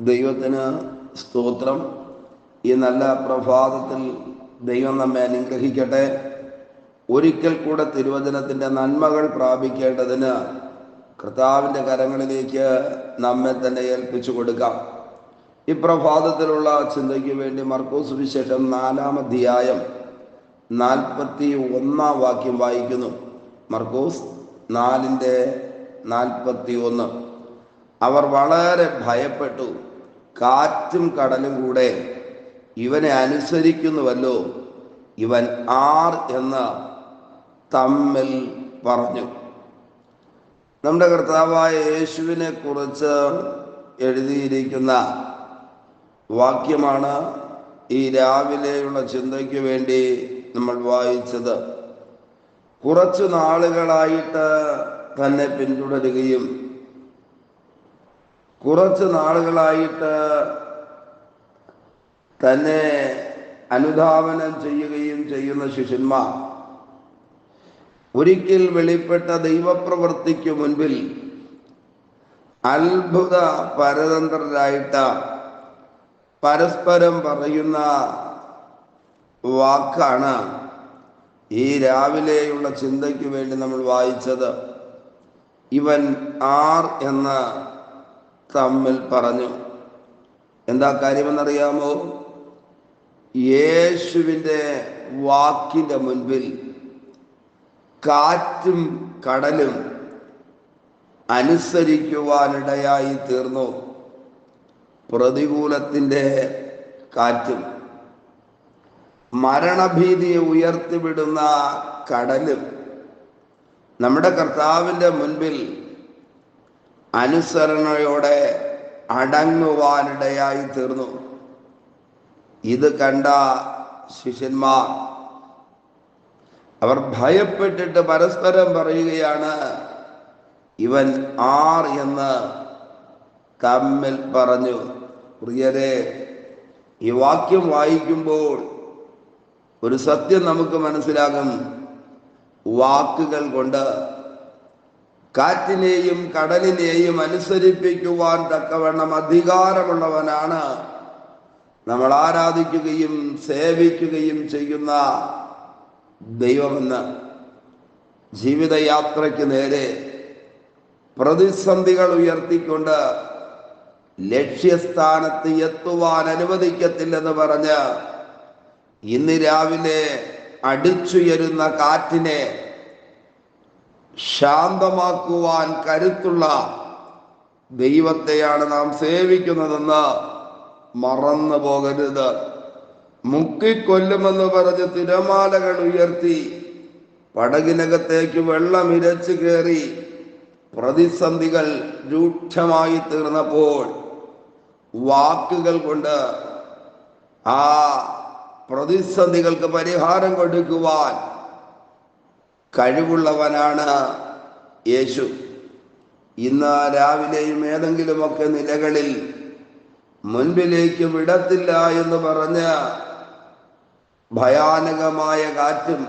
ദൈവത്തിന് സ്തോത്രം. ഈ നല്ല പ്രഭാതത്തിൽ ദൈവം നമ്മെ അനുഗ്രഹിക്കട്ടെ. ഒരിക്കൽ കൂടെ തിരുവചനത്തിന്റെ നന്മകൾ പ്രാപിക്കേണ്ടതിന് കർത്താവിന്റെ കരങ്ങളിലേക്ക് നമ്മെ തന്നെ ഏൽപ്പിച്ചു കൊടുക്കാം. ഈ പ്രഭാതത്തിലുള്ള ചിന്തയ്ക്ക് വേണ്ടി മർക്കോസ് വിശേഷം നാലാം അധ്യായം നാൽപ്പത്തി ഒന്നാം വാക്യം വായിക്കുന്നു. മർക്കോസ് നാലിന്റെ നാൽപ്പത്തി ഒന്ന് അവർ വളരെ ഭയപ്പെട്ടു. കാറ്റും കടലും കൂടെ ഇവനെ അനുസരിക്കുന്നുവല്ലോ ഇവൻ ആർ എന്ന് തമ്മിൽ പറഞ്ഞു. നമ്മുടെ കർത്താവായ യേശുവിനെ കുറിച്ച് എഴുതിയിരിക്കുന്ന വാക്യമാണ് ഈ രാവിലെയുള്ള ചിന്തയ്ക്ക് വേണ്ടി നമ്മൾ വായിച്ചത്. കുറച്ചു നാളുകളായിട്ട് തന്നെ പിന്തുടരുകയും കുറച്ച് നാളുകളായിട്ട് തന്നെ അനുധാവനം ചെയ്യുകയും ചെയ്യുന്ന ശിഷ്യന്മാർ ഒരിക്കൽ വെളിപ്പെട്ട ദൈവപ്രവൃത്തിക്ക് മുൻപിൽ അത്ഭുത പരതന്ത്രരായിട്ട് പരസ്പരം പറയുന്ന വാക്കാണ് ഈ രാവിലെയുള്ള ചിന്തയ്ക്ക് വേണ്ടി നമ്മൾ വായിച്ചത്. ഇവൻ ആർ എന്ന് തമ്മിൽ പറഞ്ഞു. എന്താ കാര്യമെന്നറിയാമോ? യേശുവിന്റെ വാക്കിന്റെ മുൻപിൽ കാറ്റും കടലും അനുസരിക്കുവാനിടയായി തീർന്നു. പ്രതികൂലത്തിന്റെ കാറ്റും. മരണഭീതിയെ ഉയർത്തിവിടുന്ന കടലും നമ്മുടെ കർത്താവിന്റെ മുൻപിൽ അനുസരണയോടെ അടങ്ങുവാനിടയായി തീർന്നു. ഇത് കണ്ട ശിഷ്യന്മാർ അവർ ഭയപ്പെട്ടിട്ട് പരസ്പരം പറയുകയാണ് ഇവൻ ആർ എന്ന് തമ്മിൽ പറഞ്ഞു. പ്രിയരെ ഈ വാക്യം വായിക്കുമ്പോൾ ഒരു സത്യം നമുക്ക് മനസ്സിലാകും. വാക്കുകൾ കൊണ്ട് കാറ്റിനെയും കടലിനെയും അനുസരിപ്പിക്കുവാൻ തക്കവണ്ണം അധികാരമുള്ളവനാണ്. നമ്മൾ ആരാധിക്കുകയും സേവിക്കുകയും ചെയ്യുന്ന ദൈവമെന്ന് ജീവിതയാത്രയ്ക്ക് നേരെ പ്രതിസന്ധികൾ ഉയർത്തിക്കൊണ്ട് ലക്ഷ്യസ്ഥാനത്ത് എത്തുവാൻ അനുവദിക്കത്തില്ലെന്ന് പറഞ്ഞ് ഇന്ന് രാവിലെ അടിച്ചുയരുന്ന കാറ്റിനെ ശാന്തമാക്കുവാൻ കരുത്തുള്ള ദൈവത്തെയാണ് നാം സേവിക്കുന്നതെന്ന് മറന്നു പോകരുത്. മുക്കിക്കൊല്ലുമെന്ന് പറഞ്ഞ് തിരമാലകൾ ഉയർത്തി പടകിനകത്തേക്ക് വെള്ളം ഇരച്ചു കയറി പ്രതിസന്ധികൾ രൂക്ഷമായി തീർന്നപ്പോൾ വാക്കുകൾ കൊണ്ട് ആ പ്രതിസന്ധികൾക്ക് പരിഹാരം കൊടുക്കുവാൻ കഴിവുള്ളവനാണ് യേശു. ഇന്ന് രാവിലെയും ഏതെങ്കിലുമൊക്കെ നിലകളിൽ മുൻപിലേക്ക് വിടത്തില്ല എന്ന് പറഞ്ഞ ഭയാനകമായ കാറ്റും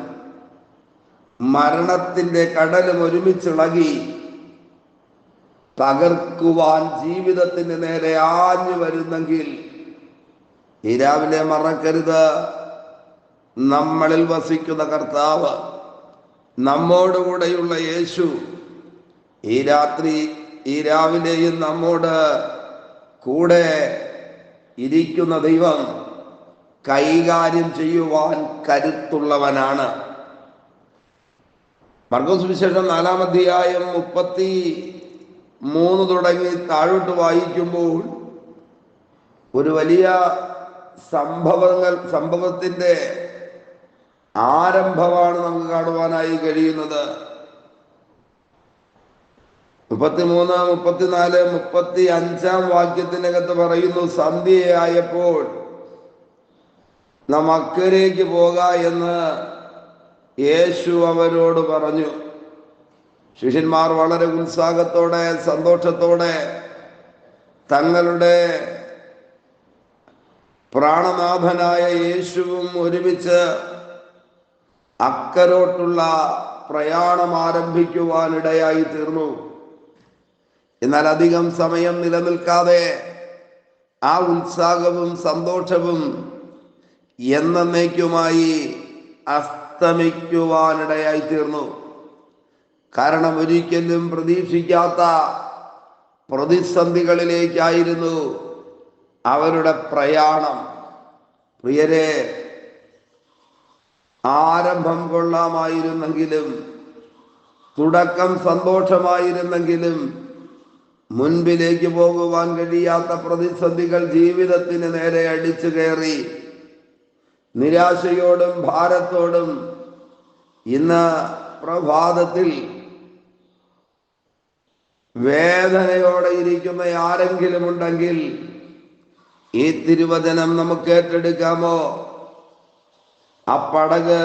മരണത്തിന്റെ കടലും ഒരുമിച്ചിളകി തകർക്കുവാൻ ജീവിതത്തിന് നേരെ ആഞ്ഞു വരുന്നെങ്കിൽ ഈ രാവിലെ മറക്കരുത്. നമ്മളിൽ വസിക്കുന്ന കർത്താവ് നമ്മോടുകൂടെയുള്ള യേശു ഈ രാത്രി ഈ രാവിലെയും നമ്മോട് കൂടെ ഇരിക്കുന്ന ദൈവം കൈകാര്യം ചെയ്യുവാൻ കരുത്തുള്ളവനാണ്. മർഗോസ് വിശേഷം നാലാം അധ്യായം മുപ്പത്തി മൂന്ന് തുടങ്ങി താഴോട്ട് വായിക്കുമ്പോൾ ഒരു വലിയ സംഭവങ്ങൾ സംഭവത്തിന്റെ ആരംഭമാണ് നമുക്ക് കാണുവാനായി കഴിയുന്നത്. മുപ്പത്തിമൂന്ന് മുപ്പത്തിനാല് മുപ്പത്തി അഞ്ചാം വാക്യത്തിനകത്ത് പറയുന്നു സന്ധ്യയായപ്പോൾ നാം അക്കരേക്ക് പോക എന്ന് യേശു അവരോട് പറഞ്ഞു. ശിഷ്യന്മാർ വളരെ ഉത്സാഹത്തോടെ സന്തോഷത്തോടെ തങ്ങളുടെ പ്രാണനാഥനായ യേശുവും ഒരുമിച്ച് അക്കരോട്ടുള്ള പ്രയാണം ആരംഭിക്കുവാനിടയായി തീർന്നു. എന്നാൽ അധികം സമയം നിലനിൽക്കാതെ ആ ഉത്സാഹവും സന്തോഷവും എന്നേക്കുമായി അസ്തമിക്കുവാനിടയായി തീർന്നു. കാരണം ഒരിക്കലും പ്രതീക്ഷിക്കാത്ത പ്രതിസന്ധികളിലേക്കായിരുന്നു അവരുടെ പ്രയാണം. പ്രിയരെ ആരംഭം കൊള്ളാമായിരുന്നെങ്കിലും തുടക്കം സന്തോഷമായിരുന്നെങ്കിലും മുൻപിലേക്ക് പോകുവാൻ കഴിയാത്ത പ്രതിസന്ധികൾ ജീവിതത്തിന് നേരെ അടിച്ചു കയറി. നിരാശയോടും ഭാരത്തോടും ഇന്ന് പ്രഭാതത്തിൽ വേദനയോടെ ഇരിക്കുന്ന ആരെങ്കിലും ഉണ്ടെങ്കിൽ ഈ തിരുവചനം നമുക്ക് ഏറ്റെടുക്കാമോ? ആ പടക്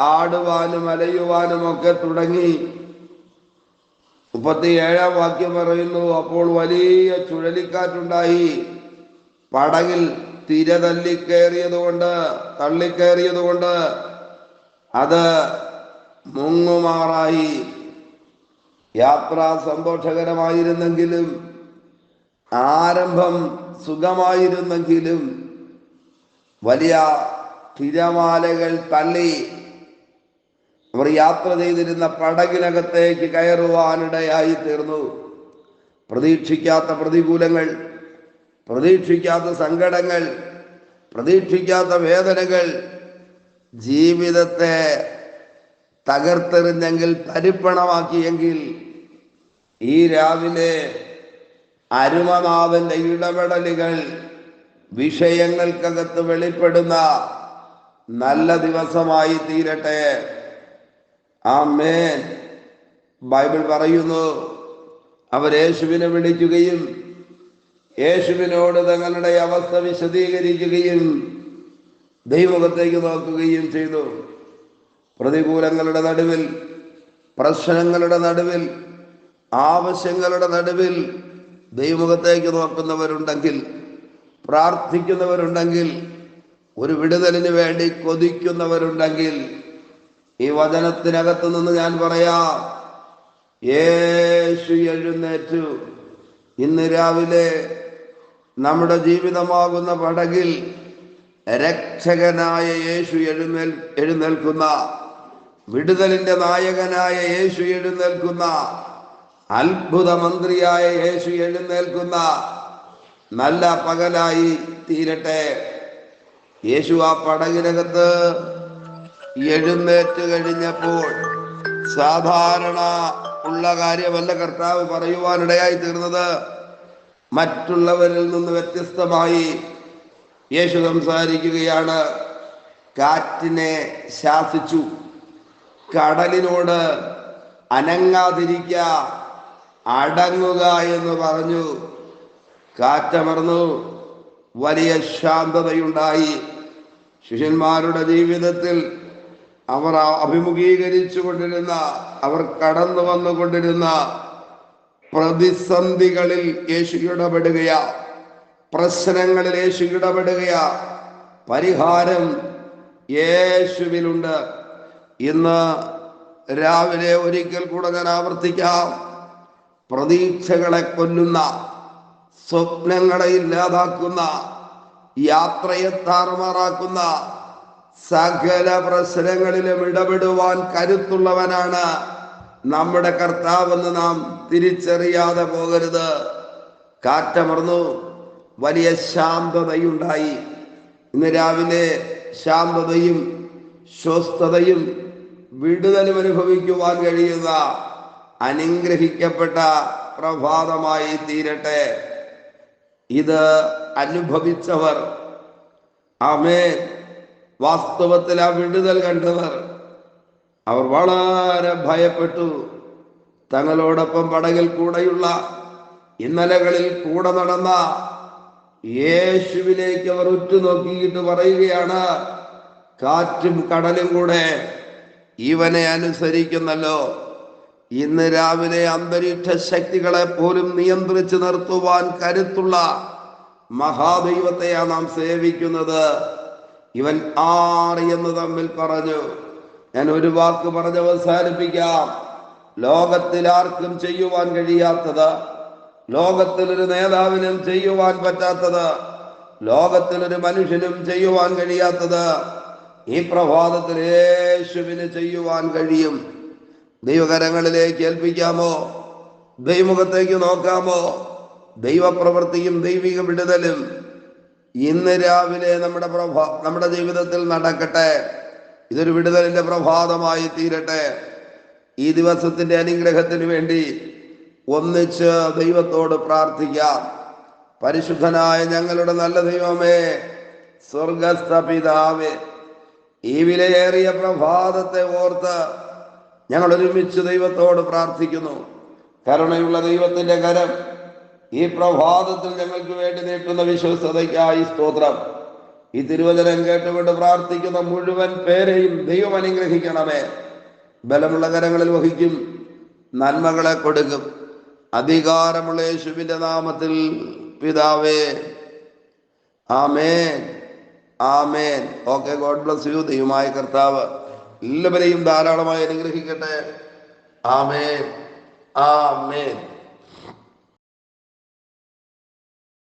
ആടുവാനും അലയുവാനും ഒക്കെ തുടങ്ങി മുപ്പത്തി ഏഴാം വാക്യം പറയുന്നു അപ്പോൾ വലിയ ചുഴലിക്കാറ്റുണ്ടായി. പടകിൽ തിര തല്ലിക്കേറിയത് കൊണ്ട് തള്ളിക്കേറിയത് കൊണ്ട് അത് മുങ്ങുമാറായി. യാത്ര സന്തോഷകരമായിരുന്നെങ്കിലും ആരംഭം സുഖമായിരുന്നെങ്കിലും വലിയ തിരമാലകൾ തള്ളി. അവർ യാത്ര ചെയ്തിരുന്ന പടകിനകത്തേക്ക് കയറുവാനിടയായി തീർന്നു. പ്രതീക്ഷിക്കാത്ത പ്രതികൂലങ്ങൾ പ്രതീക്ഷിക്കാത്ത സങ്കടങ്ങൾ പ്രതീക്ഷിക്കാത്ത വേദനകൾ ജീവിതത്തെ തകർത്തെറിഞ്ഞെങ്കിൽ തരിപ്പണമാക്കിയെങ്കിൽ ഈ രാവിലെ അരുമനാഥന്റെ ഇടപെടലുകൾ വിഷയങ്ങൾക്കകത്ത് വെളിപ്പെടുന്ന നല്ല ദിവസമായി തീരട്ടെ. ആമേൻ. ബൈബിൾ പറയുന്നു അവർ യേശുവിനെ വിളിക്കുകയും യേശുവിനോട് തങ്ങളുടെ അവസ്ഥ വിശദീകരിക്കുകയും ദൈവകത്തേക്ക് നോക്കുകയും ചെയ്തു. പ്രതികൂലങ്ങളുടെ നടുവിൽ പ്രശ്നങ്ങളുടെ നടുവിൽ ആവശ്യങ്ങളുടെ നടുവിൽ ദൈവമുഖത്തേക്ക് നോക്കുന്നവരുണ്ടെങ്കിൽ പ്രാർത്ഥിക്കുന്നവരുണ്ടെങ്കിൽ ഒരു വിടുതലിന് വേണ്ടി കൊതിക്കുന്നവരുണ്ടെങ്കിൽ ഈ വചനത്തിനകത്ത് നിന്ന് ഞാൻ പറയാം യേശു എഴുന്നേറ്റു. ഇന്ന് രാവിലെ നമ്മുടെ ജീവിതമാകുന്ന പടകിൽ രക്ഷകനായ യേശു എഴുന്നേൽ എഴുന്നേൽക്കുന്ന വിടുതലിന്റെ നായകനായ യേശു എഴുന്നേൽക്കുന്ന അത്ഭുത മന്ത്രിയായ യേശു എഴുന്നേൽക്കുന്ന നല്ല പകലായി തീരട്ടെ. യേശു ആ പടകിനകത്ത് എഴുന്നേറ്റ് കഴിഞ്ഞപ്പോൾ സാധാരണ ഉള്ള കാര്യമല്ല കർത്താവ് പറയുവാനിടയായി തീർന്നത്. മറ്റുള്ളവരിൽ നിന്ന് വ്യത്യസ്തമായി യേശു സംസാരിക്കുകയാണ്. കാറ്റിനെ ശാസിച്ചു. കടലിനോട് അനങ്ങാതിരിക്ക അടങ്ങുക എന്ന് പറഞ്ഞു. കാറ്റമർന്നു വലിയ ശാന്തതയുണ്ടായി. ശിഷ്യന്മാരുടെ ജീവിതത്തിൽ അവർ അഭിമുഖീകരിച്ചു കൊണ്ടിരുന്ന അവർ കടന്നു വന്നുകൊണ്ടിരുന്ന പ്രതിസന്ധികളിൽ യേശു ഇടപെടുകയാ. പ്രശ്നങ്ങളിൽ യേശു ഇടപെടുകയാ. പരിഹാരം യേശുവിലുണ്ട്. ഇന്ന് രാവിലെ ഒരിക്കൽ കൂടെ ഞാൻ ആവർത്തിക്കാം. പ്രതീക്ഷകളെ കൊല്ലുന്ന സ്വപ്നങ്ങളെ ഇല്ലാതാക്കുന്ന യാത്രയെ താറുമാറാക്കുന്ന സകല പ്രശ്നങ്ങളിലും ഇടപെടുവാൻ കരുത്തുള്ളവനാണ് നമ്മുടെ കർത്താവെന്ന് നാം തിരിച്ചറിയാതെ പോകരുത്. കാറ്റമർന്നു. വലിയ ശാന്തതയുണ്ടായി. ഇന്ന് രാവിലെ ശാന്തതയും സ്വസ്ഥതയും വിടുതലും അനുഭവിക്കുവാൻ കഴിയുന്ന അനുഗ്രഹിക്കപ്പെട്ട പ്രഭാതമായി തീരട്ടെ. ഇത് അനുഭവിച്ചവർ. ആമേ വാസ്തവത്തിൽ ആ വിടുതൽ കണ്ടവർ. അവർ വളരെ ഭയപ്പെട്ടു. തങ്ങളോടൊപ്പം പടകിൽ കൂടെയുള്ള ഇന്നലകളിൽ കൂടെ നടന്ന യേശുവിലേക്ക് അവർ ഉറ്റുനോക്കിയിട്ട് പറയുകയാണ് കാറ്റും കടലും കൂടെ ഇവനെ അനുസരിക്കുന്നല്ലോ. ഇന്ന് രാവിലെ അന്തരീക്ഷ ശക്തികളെ പോലും നിയന്ത്രിച്ചു നിർത്തുവാൻ കരുത്തുള്ള മഹാദൈവത്തെയാ നാം സേവിക്കുന്നത്. ഇവൻ ആർ എന്ന് തമ്മിൽ പറഞ്ഞു. ഞാൻ ഒരു വാക്ക് പറഞ്ഞ് അവസാനിപ്പിക്കാം. ലോകത്തിൽ ആർക്കും ചെയ്യുവാൻ കഴിയാത്തത് ലോകത്തിൽ ഒരു നേതാവിനും ചെയ്യുവാൻ പറ്റാത്തത് ലോകത്തിൽ ഒരു മനുഷ്യനും ചെയ്യുവാൻ കഴിയാത്തത് ഈ പ്രഭാതത്തിൽ യേശുവിന് ചെയ്യുവാൻ കഴിയും. ദൈവകരങ്ങളിലേക്ക് ഏൽപ്പിക്കാമോ? ദൈവമുഖത്തേക്ക് നോക്കാമോ? ദൈവപ്രവൃത്തിയും ദൈവിക വിടുതലും ഇന്ന് രാവിലെ നമ്മുടെ പ്രഭാ നമ്മുടെ ജീവിതത്തിൽ നടക്കട്ടെ. ഇതൊരു വിടുതലിന്റെ പ്രഭാതമായി തീരട്ടെ. ഈ ദിവസത്തിന്റെ അനുഗ്രഹത്തിന് വേണ്ടി ഒന്നിച്ച് ദൈവത്തോട് പ്രാർത്ഥിക്കാം. പരിശുദ്ധനായ ഞങ്ങളുടെ നല്ല ദൈവമേ സ്വർഗസ്ഥ പിതാവേ ഈ വിലയേറിയ പ്രഭാതത്തെ ഓർത്ത് ഞങ്ങൾ ഒരുമിച്ച് ദൈവത്തോട് പ്രാർത്ഥിക്കുന്നു. കരുണയുള്ള ദൈവത്തിന്റെ കരം ഈ പ്രഭാതത്തിൽ ഞങ്ങൾക്ക് വേണ്ടി നീട്ടുന്ന വിശ്വസ്തതയ്ക്കായി സ്തോത്രം. ഈ തിരുവചനം കേട്ടുകൊണ്ട് പ്രാർത്ഥിക്കുന്ന മുഴുവൻ പേരെയും ദൈവം അനുഗ്രഹിക്കണമേ. ബലമുള്ള കരങ്ങളിൽ വഹിക്കും നന്മകളെ കൊടുക്കും. അധികാരമുള്ള യേശുവിന്റെ നാമത്തിൽ പിതാവേ ആമേൻ ആമേൻ. Okay God bless you. ദൈവമായ കർത്താവ് എല്ലാവരെയും ധാരാളമായി അനുഗ്രഹിക്കട്ടെ. ആമേൻ ആമേൻ.